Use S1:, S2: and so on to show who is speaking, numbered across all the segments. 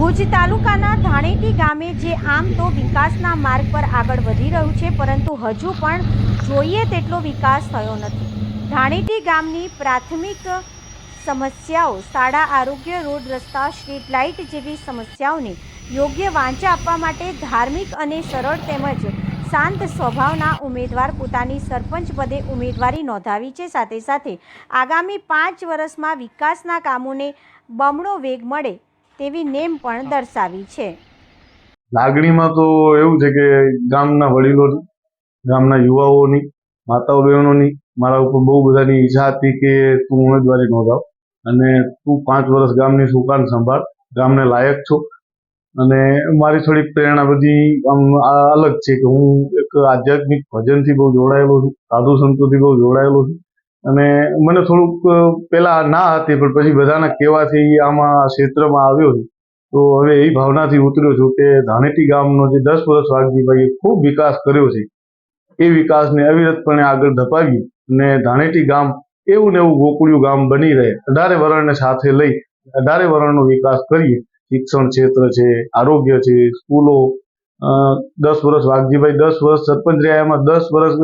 S1: ભુજ તાલુકાના ધાણેટી ગામે જે આમ તો વિકાસના માર્ગ પર આગળ વધી રહ્યું છે, પરંતુ હજુ પણ જોઈએ તેટલો વિકાસ થયો નથી. ધાણેટી ગામની પ્રાથમિક સમસ્યાઓ, શાળા, આરોગ્ય, રોડ રસ્તા, સ્ટ્રીટ લાઇટ જેવી સમસ્યાઓને યોગ્ય વાંચા આપવા માટે ધાર્મિક અને સરળ તેમજ શાંત સ્વભાવના ઉમેદવાર પોતાની સરપંચ પદે ઉમેદવારી નોંધાવી છે. સાથે સાથે આગામી પાંચ વર્ષમાં વિકાસના કામોને બમણો વેગ મળે તેવી નેમ પણ દર્શાવી છે.
S2: લાગણીમાં તો એવું છે કે ગામના વડીલોની ગામના યુવાઓની, માતાઓ બહેનોની, મારા ઉપર બહુ બધાની ઈચ્છા હતી કે તું ઉમેદવારી નોંધાવ અને તું પાંચ વર્ષ ગામની સુકાન સંભાળ, ગામને લાયક છો. અને મારી થોડીક પ્રેરણા બધી આમ અલગ છે કે હું એક આધ્યાત્મિક ભજનથી બહુ જોડાયેલો છું, સાધુ સંતોથી બહુ જોડાયેલો છું. અને મને થોડુંક પહેલાં ના હતી, પણ પછી બધાના કહેવાથી આમાં ક્ષેત્રમાં આવ્યો તો હવે એ ભાવનાથી ઉતર્યો છું કે ધાણેટી ગામનો જે દસ વર્ષ વાઘજીભાઈએ ખૂબ વિકાસ કર્યો છે, એ વિકાસને અવિરતપણે આગળ ધપાવી અને ધાણેટી ગામ એવું ને એવું ગોકુળિયું ગામ બની રહે. અઢારે વરણને સાથે લઈ અઢારે વરણનો વિકાસ કરીએ. શિક્ષણ ક્ષેત્ર છે, આરોગ્ય છે, સ્કૂલો દસ વર્ષ વાઘજીભાઈ, દસ વર્ષ સરપંચ રહ્યા, એમાં દસ વર્ષ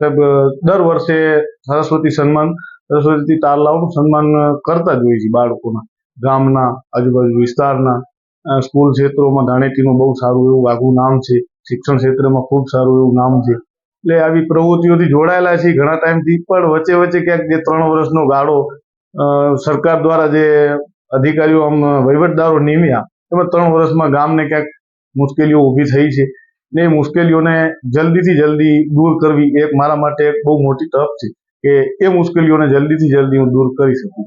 S2: દર વર્ષે સરસ્વતી સન્માન સરસ્વતી તારલાઓનું સન્માન કરતા જ હોય છે બાળકોના, ગામના, આજુબાજુ વિસ્તારના સ્કૂલ ક્ષેત્રોમાં ધાણેટીનું બહુ સારું એવું આગવું નામ છે, શિક્ષણ ક્ષેત્રમાં ખૂબ સારું એવું નામ છે. એટલે આવી પ્રવૃત્તિઓથી જોડાયેલા છે ઘણા ટાઈમથી, પણ વચ્ચે વચ્ચે ક્યાંક જે ત્રણ વર્ષનો ગાળો સરકાર દ્વારા જે અધિકારીઓ આમ વહીવટદારો નિમ્યા, એમાં ત્રણ વર્ષમાં ગામને ક્યાંક મુશ્કેલીઓ ઊભી થઈ છે. ને એ મુશ્કેલીઓને જલ્દીથી જલ્દી દૂર કરવી એ મારા માટે એક બહુ મોટી તક છે કે એ મુશ્કેલીઓને જલ્દીથી જલ્દી હું દૂર કરી શકું.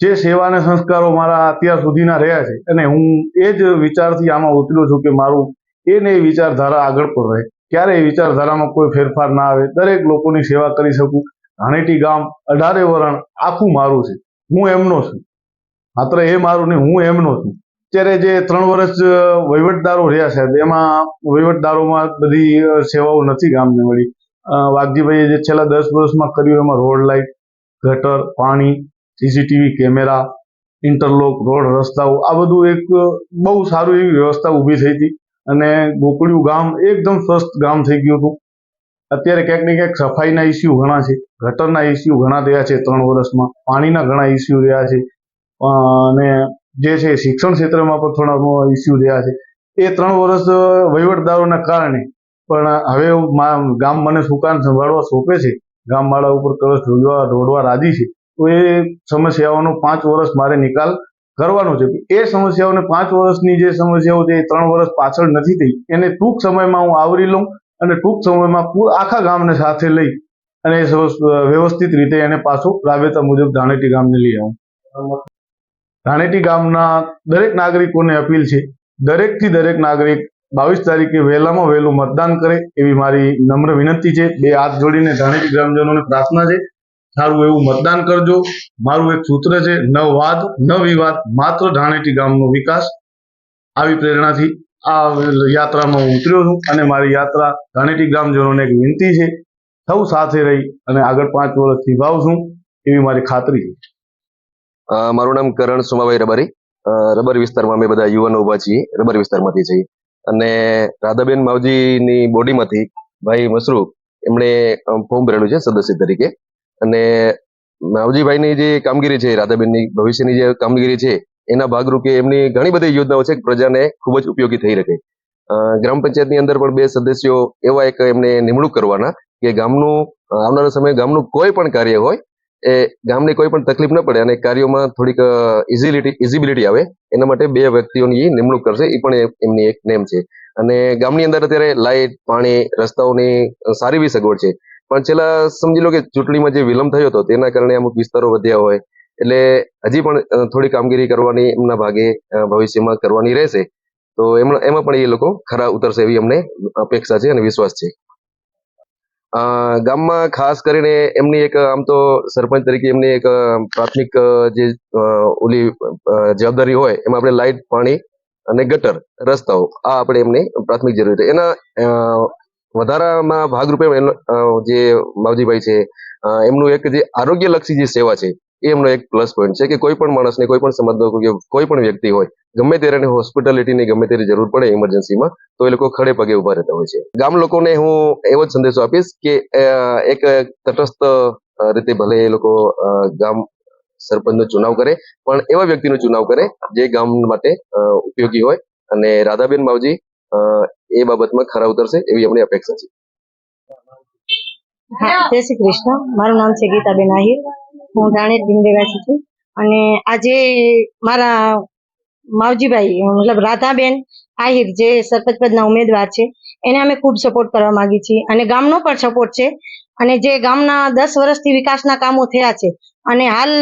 S2: જે સેવા અને સંસ્કારો મારા અત્યાર સુધીના રહ્યા છે અને હું એ જ વિચારથી આમાં ઉતર્યો છું કે મારું એ ને એ વિચારધારા આગળ પણ રહે. ક્યારે એ વિચારધારામાં કોઈ ફેરફાર ના આવે દરેક લોકોની સેવા કરી શકું. હાણેટી ગામ અઢારે વરણ આખું મારું છે. હું એમનો છું. માત્ર એ મારું નહીં હું એમનો છું. અત્યારે જે ત્રણ વર્ષ વહીવટદારો રહ્યા સાહેબ એમાં વહીવટદારોમાં બધી સેવાઓ નથી ગામને મળી. વાઘજીભાઈએ જે છેલ્લા દસ વર્ષમાં કર્યું એમાં રોડ લાઇટ ગટર, પાણી, સીસીટીવી કેમેરા, ઇન્ટરલોક, રોડ રસ્તાઓ, આ બધું એક બહુ સારું એવી વ્યવસ્થા ઊભી થઈ હતી. અને ગોકળિયું ગામ એકદમ સ્વસ્થ ગામ થઈ ગયું હતું. અત્યારે ક્યાંક ને ક્યાંક સફાઈના ઇસ્યુ ઘણા છે, ગટરના ઇસ્યુ ઘણા થયા છે ત્રણ વર્ષમાં, પાણીના ઘણા ઇસ્યુ રહ્યા છે. અને જે છે શિક્ષણ ક્ષેત્રમાં પણ થોડા ઇસ્યુ રહ્યા છે. એ ત્રણ વર્ષ વહીવટદારોના કારણે પણ હવે ગામ મને સુકાન સંભાળવા સોંપે છે ગામવાળા ઉપર કલશ ઢોળવા ઢોળવા રાજી છે, તો એ સમસ્યાઓનો પાંચ વર્ષ મારે નિકાલ કરવાનો છે. એ સમસ્યાઓને પાંચ વર્ષની જે સમસ્યાઓ છે એ ત્રણ વર્ષ પાછળ નથી થઈ. એને ટૂંક સમયમાં હું આવરી લઉં અને ટૂંક સમયમાં પૂર આખા ગામને સાથે લઈ અને વ્યવસ્થિત રીતે એને પાછું રાબેતા મુજબ ધાણેટી ગામને લઈ આવું. ધાણેટી ગામના દરેક નાગરિકોને અપીલ છે, દરેકથી દરેક નાગરિક બાવીસ તારીખે વહેલામાં વહેલું મતદાન કરે એવી મારી નમ્ર વિનંતી છે. બે હાથ જોડીને ધાણેટી ગ્રામજનોને પ્રાર્થના છે. સારું એવું મતદાન કરજો. મારું એક સૂત્ર છે ન વાદ ન વિવાદ માત્ર ધાણેટી ગામનો વિકાસ. આવી પ્રેરણાથી આ યાત્રામાં હું ઉતર્યો છું અને મારી યાત્રા ધાણેટી ગ્રામજનોને એક વિનંતી છે. સૌ સાથે રહી અને આગળ પાંચ વર્ષ નિભાવશું એવી મારી ખાતરી છે.
S3: મારું નામ કરણ સોમાભાઈ રબારી. રબર વિસ્તારમાં અમે બધા યુવાનો ઊભા છીએ. રબર વિસ્તારમાંથી છીએ. અને રાધાબેન માવજીની બોડીમાંથી ભાઈ મસરૂ એમણે ફોર્મ ભરેલું છે સદસ્ય તરીકે. અને માવજીભાઈની જે કામગીરી છે રાધાબેનની ભવિષ્યની જે કામગીરી છે એના ભાગરૂપે એમની ઘણી બધી યોજનાઓ છે પ્રજાને ખૂબ જ ઉપયોગી થઈ અ, ગ્રામ પંચાયતની અંદર પણ બે સદસ્યો એવા એક એમને નિમણૂક કરવાના કે ગામનું આવનારા સમયે ગામનું કોઈ પણ કાર્ય હોય એ ગામને કોઈ પણ તકલીફ ન પડે અને કાર્યોમાં થોડીક ઇઝીલિટી ઇઝીબિલિટી આવે, એના માટે બે વ્યક્તિઓની નિમણૂક કરશે, એ પણ એમની એક નેમ છે. અને ગામની અંદર અત્યારે લાઇટ પાણી, રસ્તાઓની સારી એવી સગવડ છે. પણ છેલ્લા સમજી લો કે ચૂંટણીમાં જે વિલંબ થયો હતો, તેના કારણે અમુક વિસ્તારો વધ્યા હોય, એટલે હજી પણ થોડી કામગીરી કરવાની એમના ભાગે ભવિષ્યમાં કરવાની રહેશે. તો એમાં એમાં પણ એ લોકો ખરા ઉતરશે એવી અમને અપેક્ષા છે અને વિશ્વાસ છે. ગામમાં ખાસ કરીને એમની એક, આમ તો સરપંચ તરીકે એમની એક પ્રાથમિક જે ઓલી જવાબદારી હોય, એમાં આપણે લાઇટ પાણી અને ગટર, રસ્તાઓ, આ આપણે એમની પ્રાથમિક જરૂર છે એના વધારામાં ભાગરૂપે જે માવજીભાઈ છે એમનું એક જે આરોગ્યલક્ષી જે સેવા છે એમનો એક પ્લસ પોઈન્ટ છે કે કોઈ પણ માણસને કોઈ પણ સમાજનો કોઈ પણ વ્યક્તિ હોય, ગમે ત્યારે હોસ્પિટાલિટીની ગમે ત્યારે જરૂર પડે ઇમરજન્સીમાં તો એ લોકો ખડે પગે ઊભા રહેતા હોય છે. ગામ લોકોને હું એવો જ સંદેશો આપીશ કે એક તટસ્થ રીતે ભલે એ લોકો ગામ સરપંચનો ચુનાવ કરે, પણ એવા વ્યક્તિનો ચુનાવ કરે જે ગામ માટે ઉપયોગી હોય અને રાધાબેન માવજી એ બાબતમાં ખરા ઉતરશે એવી અમને અપેક્ષા છે.
S4: જય શ્રી કૃષ્ણ. મારું નામ છે ગીતાબેન આહિર. હું ધાણેજ બિંદેવાસી છું. અને આજે મારા માવજીભાઈ મતલબ રાધાબેન આહિર, જે સરપંચ પદના ઉમેદવાર છે, એને અમે ખૂબ સપોર્ટ કરવા માંગીએ છીએ. અને ગામનો પણ સપોર્ટ છે. અને જે ગામના દસ વર્ષથી વિકાસના કામો થયા છે, અને હાલ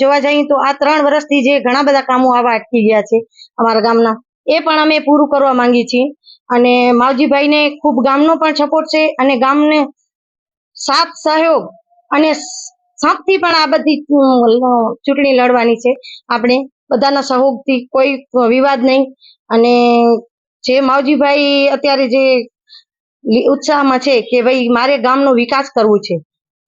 S4: જોવા જઈએ તો આ ત્રણ વર્ષથી જે ઘણા બધા કામો આવા અટકી ગયા છે અમારા ગામના, એ પણ અમે પૂરું કરવા માંગીએ છીએ. અને માવજીભાઈને ખૂબ ગામનો પણ સપોર્ટ છે અને ગામને સાથ, સહયોગ અને સાપથી પણ આ બધી ચૂંટણી લડવાની છે. આપણે બધાના સહયોગથી કોઈ વિવાદ નહીં. અને જે માવજીભાઈ અત્યારે જે ઉત્સાહમાં છે કે ભાઈ મારે ગામનો વિકાસ કરવો છે.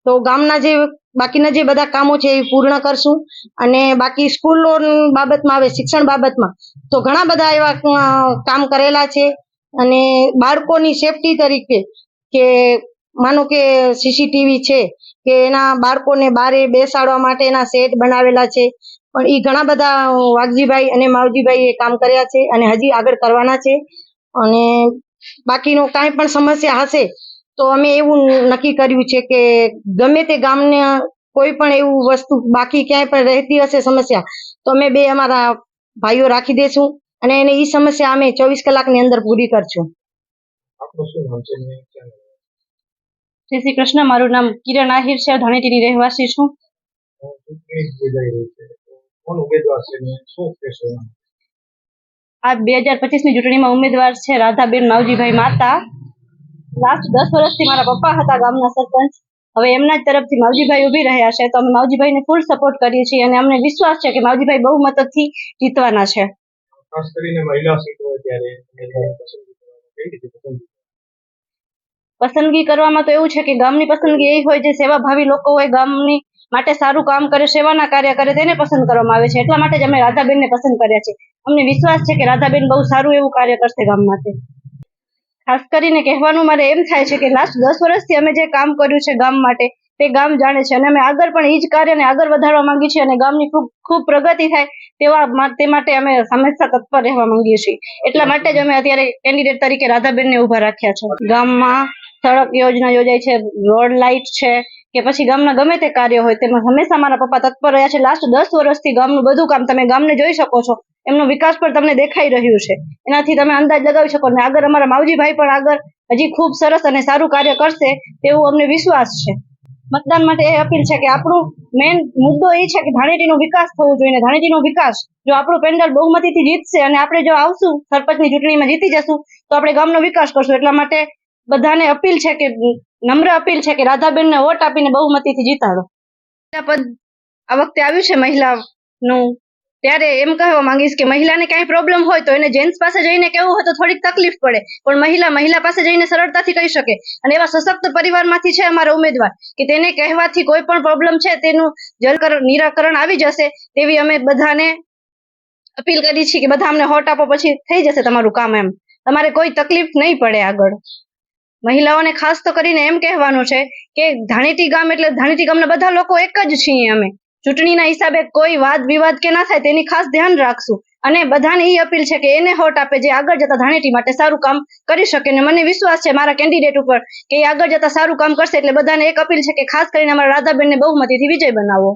S4: તો ગામના જે, બાકીના જે બધા કામો છે એ પૂર્ણ કરશું. અને બાકી સ્કૂલો બાબતમાં આવે, શિક્ષણ બાબતમાં, તો ઘણા બધા એવા કામ કરેલા છે. અને બાળકોની સેફટી તરીકે કે માનો કે સીસીટીવી છે, કે એના બાળકોને બારે બેસાડવા માટે એના સેટ બનાવેલા છે. પણ એ ઘણા બધા વાઘજીભાઈ અને માવજીભાઈએ કામ કર્યા છે અને હજી આગળ કરવાના છે. અને બાકીનો કાંઈ પણ સમસ્યા હશે, તો અમે એવું નક્કી કર્યું છે કે ગમે તે ગામને કોઈ પણ એવું વસ્તુ બાકી ક્યાંય પણ રહેતી હશે સમસ્યા, તો અમે બે અમારા ભાઈઓ રાખી દેશું અને એને એ સમસ્યા અમે ચોવીસ કલાકની અંદર પૂરી કરશું.
S5: જય શ્રી કૃષ્ણ, મારું નામ કિરણ આહિર છે, ધણેટીની રહેવાસી છું. આ બે હજાર પચીસની ચૂંટણીમાં ઉમેદવાર છે રાધાબેન માવજીભાઈ માતા. લાસ્ટ દસ વર્ષથી મારા પપ્પા હતા ગામના સરપંચ. હવે એમના જ તરફથી માવજીભાઈ ઊભી રહ્યા છે, તો અમે માવજીભાઈને ફૂલ સપોર્ટ કરીએ છીએ અને અમને વિશ્વાસ છે કે માવજીભાઈ બહુ મતથી જીતવાના છે.
S6: ખાસ કરીને મહિલા સીટો ત્યારે પસંદગી કરવામાં
S5: તો એવું છે કે ગામની પસંદગી એ હોય જે સેવાભાવી લોકો હોય ગામની માટે સારું કામ કરે સેવાના કાર્ય કરે તેને પસંદ કરવામાં આવે છે. એટલા માટે જ અમે રાધાબેનને પસંદ કર્યા છે. અમને વિશ્વાસ છે કે રાધાબેન બહુ સારું એવું કાર્ય કરશે ગામ માટે. ખાસ કરીને કહેવાનું મારે એમ થાય છે કે લાસ્ટ દસ વર્ષથી અમે જે કામ કર્યું છે ગામ માટે તે ગામ જાણે છે. અને અમે આગળ પણ એ જ કાર્યને આગળ વધારવા માંગીએ છીએ અને ગામની ખૂબ ખૂબ પ્રગતિ થાય તેવા તે માટે અમે હંમેશા તત્પર રહેવા માંગીએ છીએ. એટલા માટે જ અમે અત્યારે કેન્ડિડેટ તરીકે રાધાબેનને ઊભા રાખ્યા છે. ગામમાં સડક યોજના યોજાય છે, રોડ લાઇટ છે, કે પછી ગામના ગમે તે કાર્ય હોય તેમાં હંમેશા મારા પપ્પા તત્પર રહ્યા છે. લાસ્ટ દસ વર્ષથી ગામનું બધું કામ તમે ગામને જોઈ શકો છો. એમનો વિકાસ પણ તમને દેખાઈ રહ્યું છે. એનાથી તમે અંદાજ લગાવી શકો ને આગળ અમારા માવજીભાઈ પણ આગળ હજી ખૂબ સરસ અને સારું કાર્ય કરશે તેવું અમને વિશ્વાસ છે. મતદાન માટે એ અપીલ છે કે આપણો મેઇન મુદ્દો એ છે કે ધાણેટીનો વિકાસ થવો જોઈએ. ધાણેટીનો વિકાસ જો આપણું પેન્ડલ બહુમતીથી જીતશે અને આપણે જો આવશું સરપંચની ચૂંટણીમાં જીતી જશું, તો આપણે ગામનો વિકાસ કરશું. એટલા માટે બધાને અપીલ છે કે, નમ્ર અપીલ છે કે રાધાબેનને વોટ આપીને બહુમતીથી જીતાડો. પદ આ વખતે આવ્યું છે મહિલાનું. ત્યારે એમ કહેવા માંગીશ કે મહિલાને કાંઈ પ્રોબ્લેમ હોય તો એને જેન્ટ્સ પાસે જઈને કેવું હોય તો થોડીક તકલીફ પડે. પણ મહિલા મહિલા પાસે જઈને સરળતાથી કહી શકે. અને એવા સશક્ત પરિવારમાંથી છે અમારા ઉમેદવાર કે તેને કહેવાથી કોઈ પણ પ્રોબ્લેમ છે તેનું જલ નિરાકરણ આવી જશે તેવી અમે બધાને અપીલ કરી છે કે બધા અમને હોટ આપો, પછી થઈ જશે તમારું કામ એમ. તમારે કોઈ તકલીફ નહીં પડે આગળ. મહિલાઓને ખાસ તો કરીને એમ કહેવાનું છે કે ધાણેટી ગામ એટલે ધાણેટી ગામના બધા લોકો એક જ છીએ અમે. ચૂંટણીના હિસાબે કોઈ વાદ વિવાદ કે ના થાય તેની ખાસ ધ્યાન રાખશું. અને બધાને એ અપીલ છે કે એને હોટ આપે જે આગળ જતા ધાણેટી માટે સારું કામ કરી શકે. ને મને વિશ્વાસ છે મારા કેન્ડિડેટ ઉપર કે એ આગળ જતા સારું કામ કરશે એટલે બધાને એક અપીલ છે કે ખાસ કરીને અમારા રાધાબેનને બહુમતીથી વિજય બનાવો.